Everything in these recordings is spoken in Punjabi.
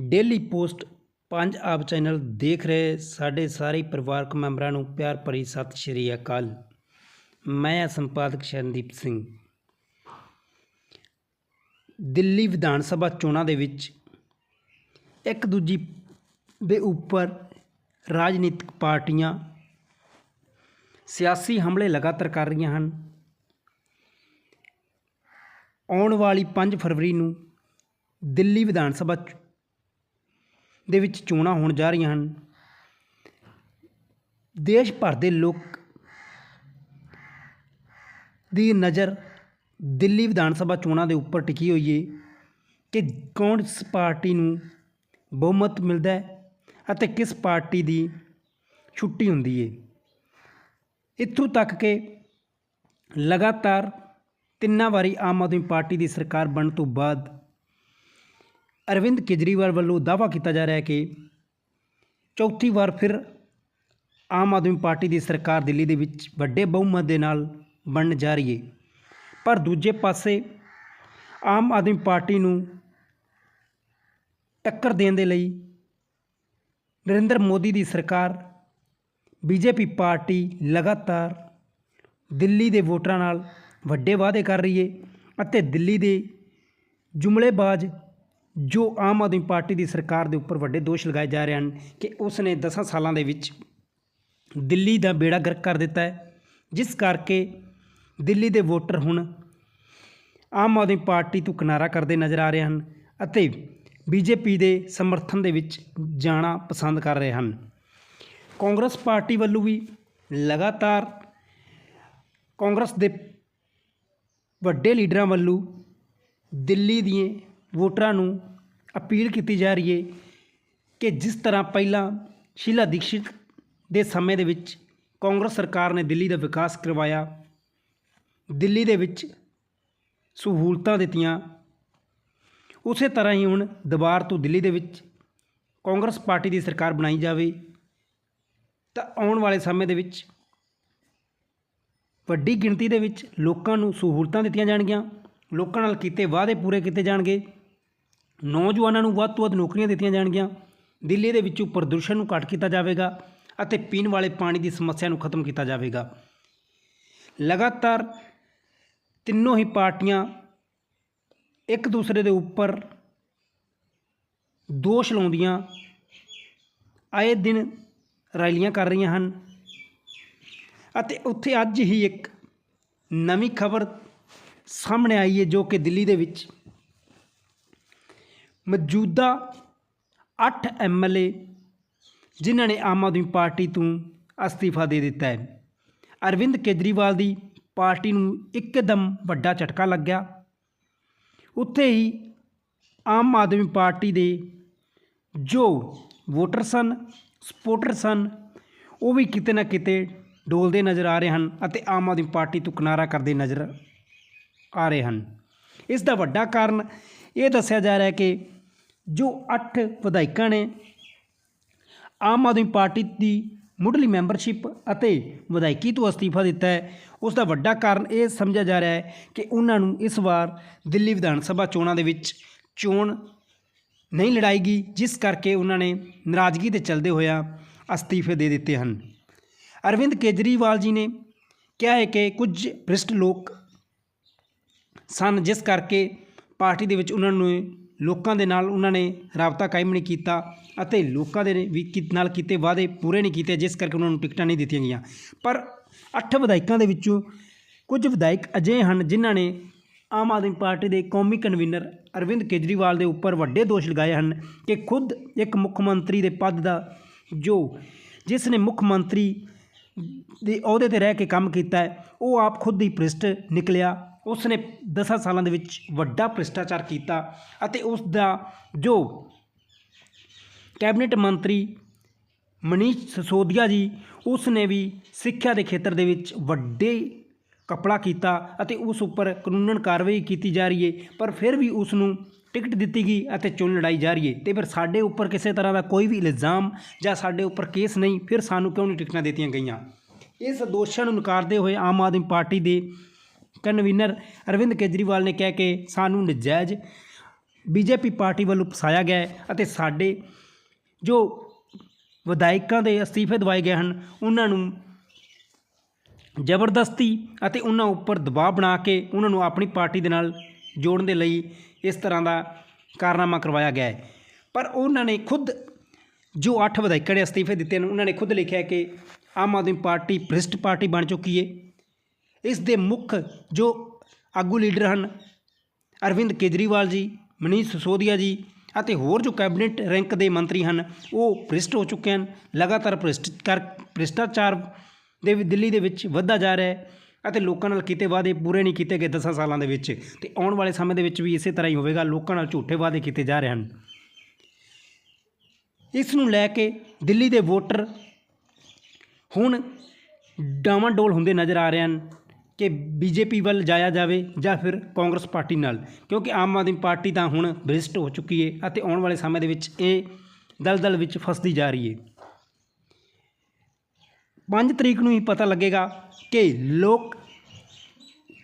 ਡੇਲੀ ਪੋਸਟ ਪੰਜ ਆਬ ਚੈਨਲ ਦੇਖ ਰਹੇ ਸਾਡੇ ਸਾਰੇ ਪਰਿਵਾਰਕ ਮੈਂਬਰਾਂ ਨੂੰ ਪਿਆਰ ਭਰੀ ਸਤਿ ਸ਼੍ਰੀ ਅਕਾਲ। ਮੈਂ ਹਾਂ ਸੰਪਾਦਕ ਸ਼ਰਨਦੀਪ ਸਿੰਘ। ਦਿੱਲੀ ਵਿਧਾਨ ਸਭਾ ਚੋਣਾਂ ਦੇ ਵਿੱਚ ਇੱਕ ਦੂਜੀ ਦੇ ਉੱਪਰ ਰਾਜਨੀਤਿਕ ਪਾਰਟੀਆਂ ਸਿਆਸੀ ਹਮਲੇ ਲਗਾਤਾਰ ਕਰ ਰਹੀਆਂ ਹਨ। ਆਉਣ ਵਾਲੀ 5 ਫਰਵਰੀ ਨੂੰ ਦਿੱਲੀ ਵਿਧਾਨ ਸਭਾ ਦੇ ਵਿੱਚ ਚੋਣਾਂ ਹੋਣ ਜਾ ਰਹੀਆਂ ਹਨ। ਦੇਸ਼ ਭਰ ਦੇ ਲੋਕ ਦੀ ਨਜ਼ਰ ਦਿੱਲੀ ਵਿਧਾਨ ਸਭਾ ਚੋਣਾਂ ਦੇ ਉੱਪਰ ਟਿਕੀ ਹੋਈ ਏ ਕਿ ਕੌਣ ਇਸ ਪਾਰਟੀ ਨੂੰ ਬਹੁਮਤ ਮਿਲਦਾ ਹੈ ਅਤੇ ਕਿਸ ਪਾਰਟੀ ਦੀ ਛੁੱਟੀ ਹੁੰਦੀ ਏ। ਇੱਥੋਂ ਤੱਕ ਕਿ ਲਗਾਤਾਰ ਤਿੰਨਾਂ ਵਾਰੀ ਆਮ ਆਦਮੀ ਪਾਰਟੀ ਦੀ ਸਰਕਾਰ ਬਣਨ ਤੋਂ ਬਾਅਦ ਅਰਵਿੰਦ ਕੇਜਰੀਵਾਲ ਵੱਲੋਂ ਦਾਅਵਾ ਕੀਤਾ ਜਾ ਰਿਹਾ ਹੈ ਕਿ ਚੌਥੀ ਵਾਰ ਫਿਰ ਆਮ ਆਦਮੀ ਪਾਰਟੀ ਦੀ ਸਰਕਾਰ ਦਿੱਲੀ ਦੇ ਵਿੱਚ ਵੱਡੇ ਬਹੁਮਤ ਦੇ ਨਾਲ ਬਣਨ ਜਾ ਰਹੀ ਹੈ। ਪਰ ਦੂਜੇ ਪਾਸੇ ਆਮ ਆਦਮੀ ਪਾਰਟੀ ਨੂੰ ਟੱਕਰ ਦੇਣ ਦੇ ਲਈ ਨਰਿੰਦਰ ਮੋਦੀ ਦੀ ਸਰਕਾਰ, ਬੀਜੇਪੀ ਪਾਰਟੀ ਲਗਾਤਾਰ ਦਿੱਲੀ ਦੇ ਵੋਟਰਾਂ ਨਾਲ ਵੱਡੇ ਵਾਅਦੇ ਕਰ ਰਹੀ ਹੈ ਅਤੇ ਦਿੱਲੀ ਦੇ ਜੁਮਲੇਬਾਜ਼ ਜੋ ਆਮ ਆਦਮੀ ਪਾਰਟੀ ਦੀ ਸਰਕਾਰ ਦੇ ਉੱਪਰ ਵੱਡੇ ਦੋਸ਼ ਲਗਾਏ ਜਾ ਰਹੇ ਹਨ ਕਿ ਉਸ ਨੇ 10 ਸਾਲਾਂ ਦੇ ਵਿੱਚ ਦਿੱਲੀ ਦਾ ਬੇੜਾ ਗਰਕ ਕਰ ਦਿੱਤਾ ਹੈ, ਜਿਸ ਕਰਕੇ ਦਿੱਲੀ ਦੇ ਵੋਟਰ ਹੁਣ ਆਮ ਆਦਮੀ ਪਾਰਟੀ ਤੋਂ ਕਿਨਾਰਾ ਕਰਦੇ ਨਜ਼ਰ ਆ ਰਹੇ ਹਨ ਅਤੇ ਬੀਜੇਪੀ ਦੇ ਸਮਰਥਨ ਦੇ ਵਿੱਚ ਜਾਣਾ ਪਸੰਦ ਕਰ ਰਹੇ ਹਨ। ਕਾਂਗਰਸ ਪਾਰਟੀ ਵੱਲੋਂ ਵੀ ਲਗਾਤਾਰ ਕਾਂਗਰਸ ਦੇ ਵੱਡੇ ਲੀਡਰਾਂ ਵੱਲੋਂ ਦਿੱਲੀ ਦੀਆਂ ਵੋਟਰਾਂ ਨੂੰ ਅਪੀਲ ਕੀਤੀ ਜਾ ਰਹੀ ਹੈ ਕਿ ਜਿਸ ਤਰ੍ਹਾਂ ਪਹਿਲਾਂ ਸ਼ੀਲਾ ਦੀਕਸ਼ਿਤ ਦੇ ਸਮੇਂ ਦੇ ਵਿੱਚ ਕਾਂਗਰਸ ਸਰਕਾਰ ਨੇ ਦਿੱਲੀ ਦਾ ਵਿਕਾਸ ਕਰਵਾਇਆ, ਦਿੱਲੀ ਦੇ ਵਿੱਚ ਸਹੂਲਤਾਂ ਦਿੱਤੀਆਂ, ਉਸੇ ਤਰ੍ਹਾਂ ਹੀ ਹੁਣ ਦੁਬਾਰ ਤੋਂ ਦਿੱਲੀ ਦੇ ਵਿੱਚ ਕਾਂਗਰਸ ਪਾਰਟੀ ਦੀ ਸਰਕਾਰ ਬਣਾਈ ਜਾਵੇ, ਤਾਂ ਆਉਣ ਵਾਲੇ ਸਮੇਂ ਦੇ ਵਿੱਚ ਵੱਡੀ ਗਿਣਤੀ ਦੇ ਵਿੱਚ ਲੋਕਾਂ ਨੂੰ ਸਹੂਲਤਾਂ ਦਿੱਤੀਆਂ ਜਾਣਗੀਆਂ, ਲੋਕਾਂ ਨਾਲ ਕੀਤੇ ਵਾਅਦੇ ਪੂਰੇ ਕੀਤੇ ਜਾਣਗੇ। ਨੌਜਵਾਨਾਂ ਨੂੰ ਵੱਧ ਤੋਂ ਵੱਧ ਨੌਕਰੀਆਂ ਦਿੱਤੀਆਂ ਜਾਣਗੀਆਂ। ਦਿੱਲੀ ਦੇ ਵਿੱਚੋਂ ਪ੍ਰਦੂਸ਼ਣ ਨੂੰ ਘੱਟ ਕੀਤਾ ਜਾਵੇਗਾ ਅਤੇ ਪੀਣ ਵਾਲੇ ਪਾਣੀ ਦੀ ਸਮੱਸਿਆ ਨੂੰ ਖਤਮ ਕੀਤਾ ਜਾਵੇਗਾ। ਲਗਾਤਾਰ ਤਿੰਨੋਂ ਹੀ ਪਾਰਟੀਆਂ ਇੱਕ ਦੂਸਰੇ ਦੇ ਉੱਪਰ ਦੋਸ਼ ਲਾਉਂਦੀਆਂ ਆਏ ਦਿਨ ਰੈਲੀਆਂ ਕਰ ਰਹੀਆਂ ਹਨ ਅਤੇ ਉੱਥੇ ਅੱਜ ਹੀ ਇੱਕ ਨਵੀਂ ਖਬਰ ਸਾਹਮਣੇ ਆਈ ਹੈ ਜੋ ਕਿ ਦਿੱਲੀ ਦੇ ਵਿੱਚ ਮੌਜੂਦਾ 8 ਐਮਐਲਏ ਜਿਨ੍ਹਾਂ ਨੇ ਆਮ ਆਦਮੀ ਪਾਰਟੀ ਤੋਂ ਅਸਤੀਫਾ ਦੇ ਦਿੱਤਾ ਹੈ। ਅਰਵਿੰਦ ਕੇਜਰੀਵਾਲ ਦੀ ਪਾਰਟੀ ਨੂੰ ਇੱਕਦਮ ਵੱਡਾ ਝਟਕਾ ਲੱਗਿਆ। ਉੱਥੇ ਹੀ ਆਮ ਆਦਮੀ ਪਾਰਟੀ ਦੇ ਜੋ ਵੋਟਰ ਸਨ ਸਪੋਰਟਰ ਸਨ, ਉਹ ਵੀ ਕਿਤੇ ਨਾ ਕਿਤੇ ਡੋਲਦੇ ਨਜ਼ਰ ਆ ਰਹੇ ਹਨ ਅਤੇ ਆਮ ਆਦਮੀ ਪਾਰਟੀ ਤੋਂ ਕਿਨਾਰਾ ਕਰਦੇ ਨਜ਼ਰ ਆ ਰਹੇ ਹਨ। ਇਸ ਦਾ ਵੱਡਾ ਕਾਰਨ ਇਹ ਦੱਸਿਆ ਜਾ ਰਿਹਾ ਕਿ ਜੋ 8 ਵਿਧਾਇਕਾਂ ਨੇ ਆਮ ਆਦਮੀ ਪਾਰਟੀ ਦੀ ਮੁੱਢਲੀ ਮੈਂਬਰਸ਼ਿਪ ਅਤੇ ਵਿਧਾਇਕੀ ਤੋਂ ਅਸਤੀਫਾ ਦਿੱਤਾ ਹੈ, ਉਸ ਦਾ ਵੱਡਾ ਕਾਰਨ ਇਹ ਸਮਝਿਆ ਜਾ ਰਿਹਾ ਹੈ ਕਿ ਉਹਨਾਂ ਨੂੰ ਇਸ ਵਾਰ ਦਿੱਲੀ ਵਿਧਾਨ ਸਭਾ ਚੋਣਾਂ ਦੇ ਵਿੱਚ ਚੋਣ ਨਹੀਂ ਲੜਾਏਗੀ ਜਿਸ ਕਰਕੇ ਉਹਨਾਂ ਨੇ ਨਾਰਾਜ਼ਗੀ ਦੇ ਚਲਦੇ ਹੋਇਆ ਅਸਤੀਫੇ ਦੇ ਦਿੱਤੇ ਹਨ। ਅਰਵਿੰਦ ਕੇਜਰੀਵਾਲ ਜੀ ਨੇ ਕਿਹਾ ਹੈ ਕਿ ਕੁਝ ਭ੍ਰਿਸ਼ਟ ਲੋਕ ਸਨ, ਜਿਸ ਕਰਕੇ ਪਾਰਟੀ ਦੇ ਵਿੱਚ ਉਹਨਾਂ ਨੂੰ ਲੋਕਾਂ ਦੇ ਨਾਲ ਉਹਨਾਂ ਨੇ ਰਾਬਤਾ ਕਾਇਮ ਨਹੀਂ ਕੀਤਾ ਅਤੇ ਲੋਕਾਂ ਦੇ ਵੀ ਕੀ- ਨਾਲ ਕੀਤੇ ਵਾਅਦੇ ਪੂਰੇ ਨਹੀਂ ਕੀਤੇ, ਜਿਸ ਕਰਕੇ ਉਹਨਾਂ ਨੂੰ ਟਿਕਟਾਂ ਨਹੀਂ ਦਿੱਤੀਆਂ ਗਈਆਂ। ਪਰ ਅੱਠ ਵਿਧਾਇਕਾਂ ਦੇ ਵਿੱਚੋਂ ਕੁਝ ਵਿਧਾਇਕ ਅਜਿਹੇ ਹਨ ਜਿਨ੍ਹਾਂ ਨੇ ਆਮ ਆਦਮੀ ਪਾਰਟੀ ਦੇ ਕੌਮੀ ਕਨਵੀਨਰ ਅਰਵਿੰਦ ਕੇਜਰੀਵਾਲ ਦੇ ਉੱਪਰ ਵੱਡੇ ਦੋਸ਼ ਲਗਾਏ ਹਨ ਕਿ ਖੁਦ ਇੱਕ ਮੁੱਖ ਮੰਤਰੀ ਦੇ ਪਦ ਦਾ ਜੋ ਜਿਸ ਨੇ ਮੁੱਖ ਮੰਤਰੀ ਦੇ ਅਹੁਦੇ ਤੇ ਰਹਿ ਕੇ ਕੰਮ ਕੀਤਾ ਉਹ ਆਪ ਖੁਦ ਹੀ ਭ੍ਰਿਸ਼ਟ ਨਿਕਲਿਆ। ਉਸ ਨੇ 10 ਸਾਲਾਂ ਦੇ ਵਿੱਚ ਵੱਡਾ ਭ੍ਰਿਸ਼ਟਾਚਾਰ ਕੀਤਾ ਅਤੇ ਉਸ ਦਾ ਜੋ ਕੈਬਨਿਟ ਮੰਤਰੀ ਮਨੀਸ਼ ਸਸੋਦੀਆ ਜੀ ਉਸ ਨੇ ਵੀ ਸਿੱਖਿਆ ਦੇ ਖੇਤਰ ਦੇ ਵਿੱਚ ਵੱਡੇ ਕਪੜਾ ਕੀਤਾ ਅਤੇ ਉਸ ਉੱਪਰ ਕਾਨੂੰਨਨ ਕਾਰਵਾਈ ਕੀਤੀ ਜਾ ਰਹੀ ਹੈ ਪਰ ਫਿਰ ਵੀ ਉਸ ਨੂੰ ਟਿਕਟ ਦਿੱਤੀ ਗਈ ਅਤੇ ਚੋਣ ਲੜਾਈ ਜਾ ਰਹੀ ਹੈ ਤੇ ਫਿਰ ਸਾਡੇ ਉੱਪਰ ਕਿਸੇ ਤਰ੍ਹਾਂ ਦਾ ਕੋਈ ਵੀ ਇਲਜ਼ਾਮ ਜਾਂ ਸਾਡੇ ਉੱਪਰ ਕੇਸ ਨਹੀਂ, ਫਿਰ ਸਾਨੂੰ ਕਿਉਂ ਨਹੀਂ ਟਿਕਟਾਂ ਦਿੱਤੀਆਂ ਗਈਆਂ? ਇਸ ਦੋਸ਼ਾਂ ਨੂੰ ਨਕਾਰਦੇ ਹੋਏ ਆਮ ਆਦਮੀ ਪਾਰਟੀ ਦੇ ਕਨਵੀਨਰ ਅਰਵਿੰਦ ਕੇਜਰੀਵਾਲ ਨੇ ਕਿਹਾ ਕਿ ਸਾਨੂੰ ਨਜਾਇਜ਼ ਬੀਜੇਪੀ ਪਾਰਟੀ ਵੱਲੋਂ ਫਸਾਇਆ ਗਿਆ ਅਤੇ ਸਾਡੇ ਜੋ ਵਿਧਾਇਕਾਂ ਦੇ ਅਸਤੀਫੇ ਦਵਾਏ ਗਏ ਹਨ, ਉਹਨਾਂ ਨੂੰ ਜ਼ਬਰਦਸਤੀ ਅਤੇ ਉਹਨਾਂ ਉੱਪਰ ਦਬਾਅ ਬਣਾ ਕੇ ਉਹਨਾਂ ਨੂੰ ਆਪਣੀ ਪਾਰਟੀ ਦੇ ਨਾਲ ਜੋੜਨ ਦੇ ਲਈ ਇਸ ਤਰ੍ਹਾਂ ਦਾ ਕਾਰਨਾਮਾ ਕਰਵਾਇਆ ਗਿਆ ਹੈ। ਪਰ ਉਹਨਾਂ ਨੇ ਖੁਦ ਜੋ ਅੱਠ ਵਿਧਾਇਕਾਂ ਨੇ ਅਸਤੀਫੇ ਦਿੱਤੇ ਨੇ ਉਹਨਾਂ ਨੇ ਖੁਦ ਲਿਖਿਆ ਕਿ ਆਮ ਆਦਮੀ ਪਾਰਟੀ ਭ੍ਰਿਸ਼ਟ ਪਾਰਟੀ ਬਣ ਚੁੱਕੀ ਹੈ। ਇਸ ਦੇ ਮੁੱਖ ਜੋ ਆਗੂ ਲੀਡਰ ਹਨ, ਅਰਵਿੰਦ ਕੇਜਰੀਵਾਲ ਜੀ, ਮਨੀਸ਼ ਸਿਸੋਦੀਆ ਜੀ ਅਤੇ ਹੋਰ ਜੋ ਕੈਬਨਿਟ ਰੈਂਕ ਦੇ ਮੰਤਰੀ ਹਨ, ਉਹ ਭ੍ਰਿਸ਼ਟ ਹੋ ਚੁੱਕੇ ਹਨ, ਲਗਾਤਾਰ ਭ੍ਰਿਸ਼ਟ ਕਰ, ਭ੍ਰਿਸ਼ਟਾਚਾਰ ਦੇ ਵੀ ਦਿੱਲੀ ਦੇ ਵਿੱਚ ਵੱਧਦਾ ਜਾ ਰਿਹਾ ਹੈ ਅਤੇ ਲੋਕਾਂ ਨਾਲ ਕੀਤੇ ਵਾਅਦੇ ਪੂਰੇ ਨਹੀਂ ਕੀਤੇ ਗਏ 10 ਸਾਲਾਂ ਦੇ ਵਿੱਚ ਤੇ ਆਉਣ ਵਾਲੇ ਸਮੇਂ ਦੇ ਵਿੱਚ ਵੀ ਇਸੇ ਤਰ੍ਹਾਂ ਹੀ ਹੋਵੇਗਾ, ਲੋਕਾਂ ਨਾਲ ਝੂਠੇ ਵਾਅਦੇ ਕੀਤੇ ਜਾ ਰਹੇ ਹਨ। ਇਸ ਨੂੰ ਲੈ ਕੇ ਦਿੱਲੀ ਦੇ ਵੋਟਰ ਹੁਣ ਡਾਵਾਂਡੋਲ ਹੁੰਦੇ ਨਜ਼ਰ ਆ ਰਹੇ ਹਨ। ਕਿ ਬੀਜੇਪੀ ਵੱਲ ਜਾਇਆ ਜਾਵੇ ਜਾਂ ਫਿਰ ਕਾਂਗਰਸ ਪਾਰਟੀ ਨਾਲ, ਕਿਉਂਕਿ ਆਮ ਆਦਮੀ ਪਾਰਟੀ ਤਾਂ ਹੁਣ ਬ੍ਰਿਸ਼ਟ ਹੋ ਚੁੱਕੀ ਹੈ ਅਤੇ ਆਉਣ ਵਾਲੇ ਸਮੇਂ ਦੇ ਵਿੱਚ ਇਹ ਦਲਦਲ ਵਿੱਚ ਫਸਦੀ ਜਾ ਰਹੀ ਹੈ 5 ਤਰੀਕ ਨੂੰ ਹੀ ਪਤਾ ਲੱਗੇਗਾ ਕਿ ਲੋਕ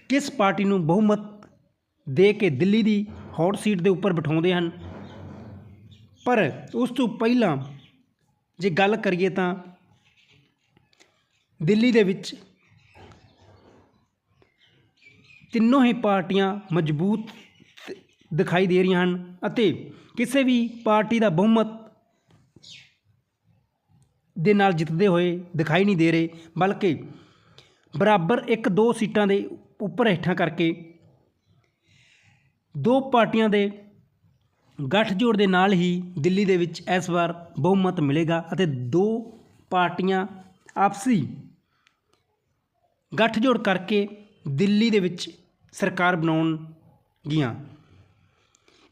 ਕਿਸ ਪਾਰਟੀ ਨੂੰ ਬਹੁਮਤ ਦੇ ਕੇ ਦਿੱਲੀ ਦੀ ਹੌਟ ਸੀਟ ਦੇ ਉੱਪਰ ਬਿਠਾਉਂਦੇ ਹਨ। ਪਰ ਉਸ ਤੋਂ ਪਹਿਲਾਂ ਜੇ ਗੱਲ ਕਰੀਏ ਤਾਂ ਦਿੱਲੀ ਦੇ ਵਿੱਚ ਤਿੰਨੋਂ ਹੀ ਪਾਰਟੀਆਂ ਮਜ਼ਬੂਤ ਦਿਖਾਈ ਦੇ ਰਹੀਆਂ ਹਨ ਅਤੇ ਕਿਸੇ ਵੀ ਪਾਰਟੀ ਦਾ ਬਹੁਮਤ ਦੇ ਨਾਲ ਜਿੱਤਦੇ ਹੋਏ ਦਿਖਾਈ ਨਹੀਂ ਦੇ ਰਹੇ, ਬਲਕਿ ਬਰਾਬਰ ਇੱਕ ਦੋ ਸੀਟਾਂ ਦੇ ਉੱਪਰ ਹੇਠਾਂ ਕਰਕੇ ਦੋ ਪਾਰਟੀਆਂ ਦੇ ਗੱਠਜੋੜ ਦੇ ਨਾਲ ਹੀ ਦਿੱਲੀ ਦੇ ਵਿੱਚ ਇਸ ਵਾਰ ਬਹੁਮਤ ਮਿਲੇਗਾ ਅਤੇ ਦੋ ਪਾਰਟੀਆਂ ਆਪਸੀ ਗੱਠਜੋੜ ਕਰਕੇ ਦਿੱਲੀ ਦੇ ਵਿੱਚ ਸਰਕਾਰ ਬਣਾਉਣਗੀਆਂ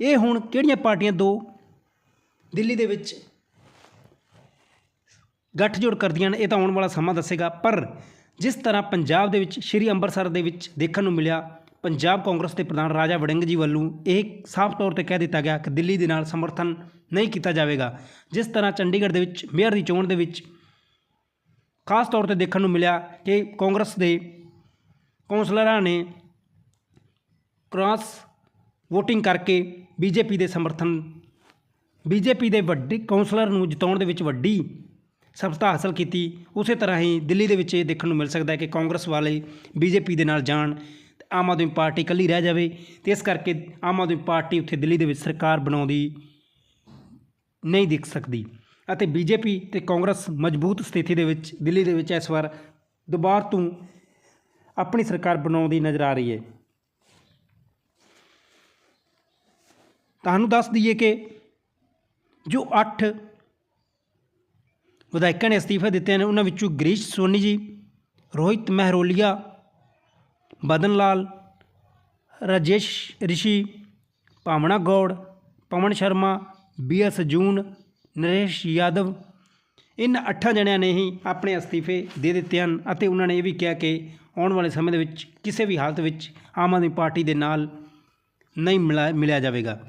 ਇਹ ਹੁਣ ਕਿਹੜੀਆਂ ਪਾਰਟੀਆਂ ਦੋ ਦਿੱਲੀ ਦੇ ਵਿੱਚ ਗੱਠਜੋੜ ਕਰਦੀਆਂ ਨੇ, ਇਹ ਤਾਂ ਆਉਣ ਵਾਲਾ ਸਮਾਂ ਦੱਸੇਗਾ। ਪਰ ਜਿਸ ਤਰ੍ਹਾਂ ਪੰਜਾਬ ਦੇ ਵਿੱਚ, ਸ਼੍ਰੀ ਅੰਮ੍ਰਿਤਸਰ ਦੇ ਵਿੱਚ ਦੇਖਣ ਨੂੰ ਮਿਲਿਆ, ਪੰਜਾਬ ਕਾਂਗਰਸ ਦੇ ਪ੍ਰਧਾਨ ਰਾਜਾ ਵੜਿੰਗ ਜੀ ਵੱਲੋਂ ਇਹ ਸਾਫ਼ ਤੌਰ ਤੇ ਕਹਿ ਦਿੱਤਾ ਗਿਆ ਕਿ ਦਿੱਲੀ ਦੇ ਨਾਲ ਸਮਰਥਨ ਨਹੀਂ ਕੀਤਾ ਜਾਵੇਗਾ। ਜਿਸ ਤਰ੍ਹਾਂ ਚੰਡੀਗੜ੍ਹ ਦੇ ਵਿੱਚ, ਮੇਅਰ ਦੀ ਚੋਣ ਦੇ ਵਿੱਚ ਖਾਸ ਤੌਰ ਤੇ ਦੇਖਣ ਨੂੰ ਮਿਲਿਆ ਕਿ ਕਾਂਗਰਸ ਦੇ ਕੌਂਸਲਰਾਂ ਨੇ ਕ੍ਰਾਸ ਵੋਟਿੰਗ ਕਰਕੇ ਬੀਜੇਪੀ ਦੇ ਸਮਰਥਨ, ਬੀਜੇਪੀ ਦੇ ਵੱਡੇ ਕੌਂਸਲਰ ਨੂੰ ਜਿਤਾਉਣ ਦੇ ਵਿੱਚ ਵੱਡੀ ਸਫਲਤਾ ਹਾਸਲ ਕੀਤੀ। ਉਸੇ ਤਰ੍ਹਾਂ ਹੀ ਦਿੱਲੀ ਦੇ ਵਿੱਚ ਇਹ ਦੇਖਣ ਨੂੰ ਮਿਲ ਸਕਦਾ ਹੈ ਕਿ ਕਾਂਗਰਸ ਵਾਲੇ ਬੀਜੇਪੀ ਦੇ ਨਾਲ ਜਾਣ ਤੇ ਆਮ ਆਦਮੀ ਪਾਰਟੀ ਇਕੱਲੀ ਰਹਿ ਜਾਵੇ ਤੇ ਇਸ ਕਰਕੇ ਆਮ ਆਦਮੀ ਪਾਰਟੀ ਉੱਥੇ ਦਿੱਲੀ ਦੇ ਵਿੱਚ ਸਰਕਾਰ ਬਣਾਉਂਦੀ ਨਹੀਂ ਦਿਖ ਸਕਦੀ। ਅਤੇ ਬੀਜੇਪੀ ਤੇ ਕਾਂਗਰਸ ਮਜ਼ਬੂਤ ਸਥਿਤੀ ਦੇ ਵਿੱਚ ਦਿੱਲੀ ਦੇ ਵਿੱਚ ਇਸ ਵਾਰ ਦੁਬਾਰ ਤੋਂ ਆਪਣੀ ਸਰਕਾਰ ਬਣਾਉਂਦੀ ਨਜ਼ਰ ਆ ਰਹੀ ਹੈ। ਤੁਹਾਨੂੰ ਦੱਸ ਦਈਏ ਕਿ ਜੋ 8 ਵਿਧਾਇਕਾਂ ਨੇ ਅਸਤੀਫਾ ਦਿੱਤੇ ਨੇ, ਉਹਨਾਂ ਵਿੱਚੋਂ ਗਰੀਸ਼ ਸੋਨੀ ਜੀ, ਰੋਹਿਤ ਮਹਿਰੋਲੀਆ, ਬਦਨ ਲਾਲ, ਰਾਜੇਸ਼ ਰਿਸ਼ੀ, ਭਾਵਨਾ ਗੌੜ, ਪਵਨ ਸ਼ਰਮਾ, ਬੀ ਐਸ ਜੂਨ, ਨਰੇਸ਼ ਯਾਦਵ ਇਨ ਅੱਠਾਂ ਜਣਿਆਂ ਨੇ ਹੀ ਆਪਣੇ ਅਸਤੀਫੇ ਦੇ ਦਿੱਤੇ ਹਨ ਅਤੇ ਉਹਨਾਂ ਨੇ ਇਹ ਵੀ ਕਿਹਾ ਕਿ ਆਉਣ ਵਾਲੇ ਸਮੇਂ ਦੇ ਵਿੱਚ ਕਿਸੇ ਵੀ ਹਾਲਤ ਵਿੱਚ ਆਮ ਆਦਮੀ ਪਾਰਟੀ ਦੇ ਨਾਲ ਨਹੀਂ ਮਿਲਾ, ਮਿਲਿਆ ਜਾਵੇਗਾ।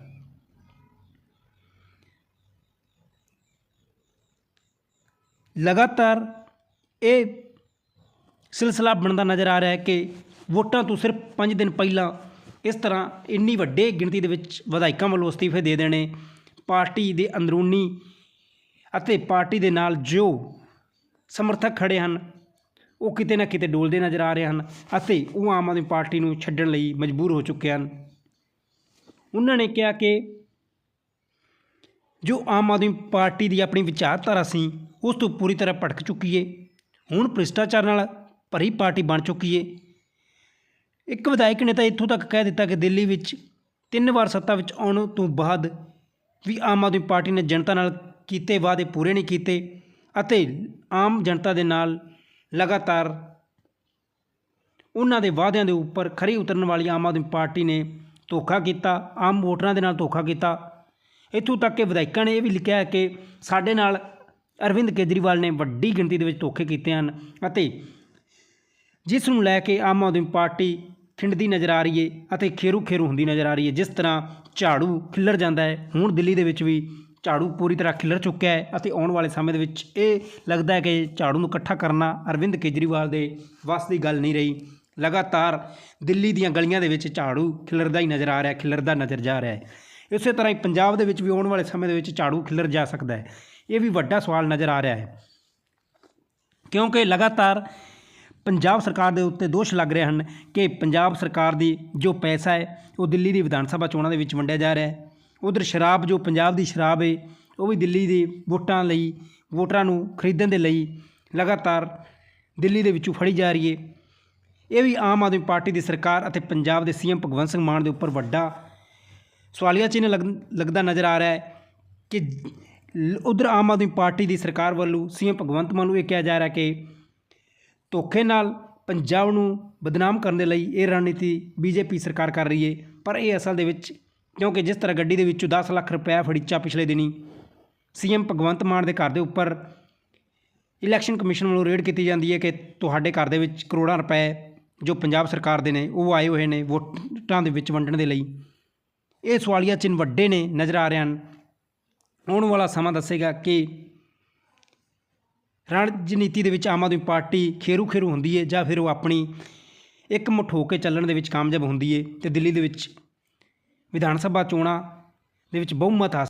ਲਗਾਤਾਰ ਇਹ ਸਿਲਸਿਲਾ ਬਣਦਾ ਨਜ਼ਰ ਆ ਰਿਹਾ ਹੈ ਕਿ ਵੋਟਾਂ ਤੋਂ ਸਿਰਫ 5 ਦਿਨ ਪਹਿਲਾਂ ਇਸ ਤਰ੍ਹਾਂ ਇੰਨੀ ਵੱਡੇ ਗਿਣਤੀ ਦੇ ਵਿੱਚ ਵਿਧਾਇਕਾਂ ਵੱਲੋਂ ਅਸਤੀਫੇ ਦੇ ਦੇਣੇ, ਪਾਰਟੀ ਦੇ ਅੰਦਰੂਨੀ ਅਤੇ ਪਾਰਟੀ ਦੇ ਨਾਲ ਜੋ ਸਮਰਥਕ ਖੜੇ ਹਨ ਉਹ ਕਿਤੇ ਨਾ ਕਿਤੇ ਡੋਲਦੇ ਨਜ਼ਰ ਆ ਰਹੇ ਹਨ ਅਤੇ ਉਹ ਆਮ ਆਦਮੀ ਪਾਰਟੀ ਨੂੰ ਛੱਡਣ ਲਈ ਮਜਬੂਰ ਹੋ ਚੁੱਕੇ ਹਨ। ਉਹਨਾਂ ਨੇ ਕਿਹਾ ਕਿ ਜੋ ਆਮ ਆਦਮੀ ਪਾਰਟੀ ਦੀ ਆਪਣੀ ਵਿਚਾਰਧਾਰਾ ਸੀ, ਉਸ ਤੋਂ ਪੂਰੀ ਤਰ੍ਹਾਂ ਭਟਕ ਚੁੱਕੀ ਏ। ਹੁਣ ਭ੍ਰਿਸ਼ਟਾਚਾਰ ਨਾਲ ਭਰੀ ਪਾਰਟੀ ਬਣ ਚੁੱਕੀ ਏ। ਇੱਕ ਵਿਧਾਇਕ ਨੇ ਤਾਂ ਇੱਥੋਂ ਤੱਕ ਕਹਿ ਦਿੱਤਾ ਕਿ ਦਿੱਲੀ ਵਿੱਚ ਤਿੰਨ ਵਾਰ ਸੱਤਾ ਵਿੱਚ ਆਉਣ ਤੋਂ ਬਾਅਦ ਵੀ ਆਮ ਆਦਮੀ ਪਾਰਟੀ ਨੇ ਜਨਤਾ ਨਾਲ ਕੀਤੇ ਵਾਅਦੇ ਪੂਰੇ ਨਹੀਂ ਕੀਤੇ ਅਤੇ ਆਮ ਜਨਤਾ ਦੇ ਨਾਲ ਲਗਾਤਾਰ ਉਹਨਾਂ ਦੇ ਵਾਅਦਿਆਂ ਦੇ ਉੱਪਰ ਖਰੀ ਉਤਰਨ ਵਾਲੀ ਆਮ ਆਦਮੀ ਪਾਰਟੀ ਨੇ ਧੋਖਾ ਕੀਤਾ, ਆਮ ਵੋਟਰਾਂ ਦੇ ਨਾਲ ਧੋਖਾ ਕੀਤਾ। ਇੱਥੋਂ ਤੱਕ ਕਿ ਵਿਧਾਇਕਾਂ ਨੇ ਇਹ ਵੀ ਲਿਖਿਆ ਹੈ ਕਿ ਸਾਡੇ ਨਾਲ ਅਰਵਿੰਦ ਕੇਜਰੀਵਾਲ ਨੇ ਵੱਡੀ ਗਿਣਤੀ ਦੇ ਵਿੱਚ ਧੋਖੇ ਕੀਤੇ ਹਨ ਅਤੇ ਜਿਸ ਨੂੰ ਲੈ ਕੇ ਆਮ ਆਦਮੀ ਪਾਰਟੀ ਖਿੰਡਦੀ ਨਜ਼ਰ ਆ ਰਹੀ ਹੈ ਅਤੇ ਖੇਰੂ ਖੇਰੂ ਹੁੰਦੀ ਨਜ਼ਰ ਆ ਰਹੀ ਹੈ। ਜਿਸ ਤਰ੍ਹਾਂ ਝਾੜੂ ਖਿੱਲਰ ਜਾਂਦਾ ਹੈ। ਹੁਣ ਦਿੱਲੀ ਦੇ ਵਿੱਚ ਵੀ ਝਾੜੂ ਪੂਰੀ ਤਰ੍ਹਾਂ ਖਿਲਰ ਚੁੱਕਿਆ ਹੈ ਅਤੇ ਆਉਣ ਵਾਲੇ ਸਮੇਂ ਦੇ ਵਿੱਚ ਇਹ ਲੱਗਦਾ ਹੈ ਕਿ ਝਾੜੂ ਨੂੰ ਇਕੱਠਾ ਕਰਨਾ ਅਰਵਿੰਦ ਕੇਜਰੀਵਾਲ ਦੇ ਵੱਸ ਦੀ ਗੱਲ ਨਹੀਂ ਰਹੀ। ਲਗਾਤਾਰ ਦਿੱਲੀ ਦੀਆਂ ਗਲੀਆਂ ਦੇ ਵਿੱਚ ਝਾੜੂ ਖਿਲਰਦਾ ਹੀ ਨਜ਼ਰ ਆ ਰਿਹਾ, ਖਿਲਰਦਾ ਨਜ਼ਰ ਜਾ ਰਿਹਾ ਹੈ। ਇਸੇ ਤਰ੍ਹਾਂ ਹੀ ਪੰਜਾਬ ਦੇ ਵਿੱਚ ਵੀ ਆਉਣ ਵਾਲੇ ਸਮੇਂ ਦੇ ਵਿੱਚ ਝਾੜੂ ਖਿਲਰ ਜਾ ਸਕਦਾ ਹੈ। ਇਹ ਵੀ ਵੱਡਾ ਸਵਾਲ ਨਜ਼ਰ ਆ ਰਿਹਾ ਹੈ। ਕਿਉਂਕਿ ਲਗਾਤਾਰ ਪੰਜਾਬ ਸਰਕਾਰ ਦੇ ਉੱਤੇ ਦੋਸ਼ ਲੱਗ ਰਹੇ ਹਨ ਕਿ ਪੰਜਾਬ ਸਰਕਾਰ ਦੀ ਜੋ ਪੈਸਾ ਹੈ, ਉਹ ਦਿੱਲੀ ਦੀ ਵਿਧਾਨ ਸਭਾ ਚੋਣਾਂ ਦੇ ਵਿੱਚ ਵੰਡਿਆ ਜਾ ਰਿਹਾ ਹੈ। ਉਧਰ ਸ਼ਰਾਬ, ਜੋ ਪੰਜਾਬ ਦੀ ਸ਼ਰਾਬ ਹੈ ਉਹ ਵੀ ਦਿੱਲੀ ਦੇ ਵੋਟਾਂ ਲਈ, ਵੋਟਰਾਂ ਨੂੰ ਖਰੀਦਣ ਦੇ ਲਈ ਲਗਾਤਾਰ ਦਿੱਲੀ ਦੇ ਵਿੱਚੋਂ ਫੜੀ ਜਾ ਰਹੀ ਹੈ ਇਹ ਵੀ ਆਮ ਆਦਮੀ ਪਾਰਟੀ ਦੀ ਸਰਕਾਰ ਅਤੇ ਪੰਜਾਬ ਦੇ ਸੀਐਮ ਭਗਵੰਤ ਸਿੰਘ ਮਾਨ ਦੇ ਉੱਪਰ ਵੱਡਾ ਸਵਾਲੀਆ ਚਿੰਨ੍ਹ ਲੱਗ, ਲੱਗਦਾ ਨਜ਼ਰ ਆ ਰਿਹਾ ਹੈ ਕਿ ਉਧਰ ਆਮ ਆਦਮੀ ਪਾਰਟੀ ਦੀ ਸਰਕਾਰ ਵੱਲੋਂ ਸੀਐਮ ਭਗਵੰਤ ਮਾਨ ਨੂੰ ਇਹ ਕਿਹਾ ਜਾ ਰਿਹਾ ਕਿ ਧੋਖੇ ਨਾਲ ਪੰਜਾਬ ਨੂੰ ਬਦਨਾਮ ਕਰਨ ਦੇ ਲਈ ਇਹ ਰਣਨੀਤੀ ਬੀਜੇਪੀ ਸਰਕਾਰ ਕਰ ਰਹੀ ਹੈ ਪਰ ਇਹ ਅਸਲ ਦੇ ਵਿੱਚ ਕਿਉਂਕਿ ਜਿਸ ਤਰ੍ਹਾਂ ਗੱਡੀ ਦੇ ਵਿੱਚੋਂ 10 ਲੱਖ ਰੁਪਏ ਫੜੀਚਾ ਪਿਛਲੇ ਦਿਨੀ ਸੀਐਮ ਭਗਵੰਤ ਮਾਨ ਦੇ ਘਰ ਦੇ ਉੱਪਰ ਇਲੈਕਸ਼ਨ ਕਮਿਸ਼ਨ ਵੱਲੋਂ ਰੇਡ ਕੀਤੀ ਜਾਂਦੀ ਹੈ ਕਿ ਤੁਹਾਡੇ ਘਰ ਦੇ ਵਿੱਚ ਕਰੋੜਾਂ ਰੁਪਏ ਜੋ ਪੰਜਾਬ ਸਰਕਾਰ ਦੇ ਨੇ, ਉਹ ਆਏ ਹੋਏ ਨੇ ਵੋਟਾਂ ਦੇ ਵਿੱਚ ਵੰਡਣ ਦੇ ਲਈ। ਇਹ ਸਵਾਲੀਆ ਚਿੰਨ੍ਹ ਵੱਡੇ ਨੇ, ਨਜ਼ਰ ਆ ਰਹੇ ਹਨ। ਆਉਣ ਵਾਲਾ ਸਮਾਂ ਦੱਸੇਗਾ ਕਿ ਰਾਜਨੀਤੀ ਦੇ ਵਿੱਚ ਆਮ ਆਦਮੀ ਪਾਰਟੀ ਖੇਰੂ ਖੇਰੂ ਹੁੰਦੀ ਹੈ ਜਾਂ ਫਿਰ ਉਹ ਆਪਣੀ ਇੱਕ ਮੁੱਠ ਹੋ ਕੇ ਚੱਲਣ ਦੇ ਵਿੱਚ ਕਾਮਯਾਬ ਹੁੰਦੀ ਹੈ ਤੇ ਦਿੱਲੀ ਦੇ ਵਿੱਚ ਵਿਧਾਨ ਸਭਾ ਚੋਣਾਂ ਦੇ ਵਿੱਚ ਬਹੁਮਤ ਹਾਸਲ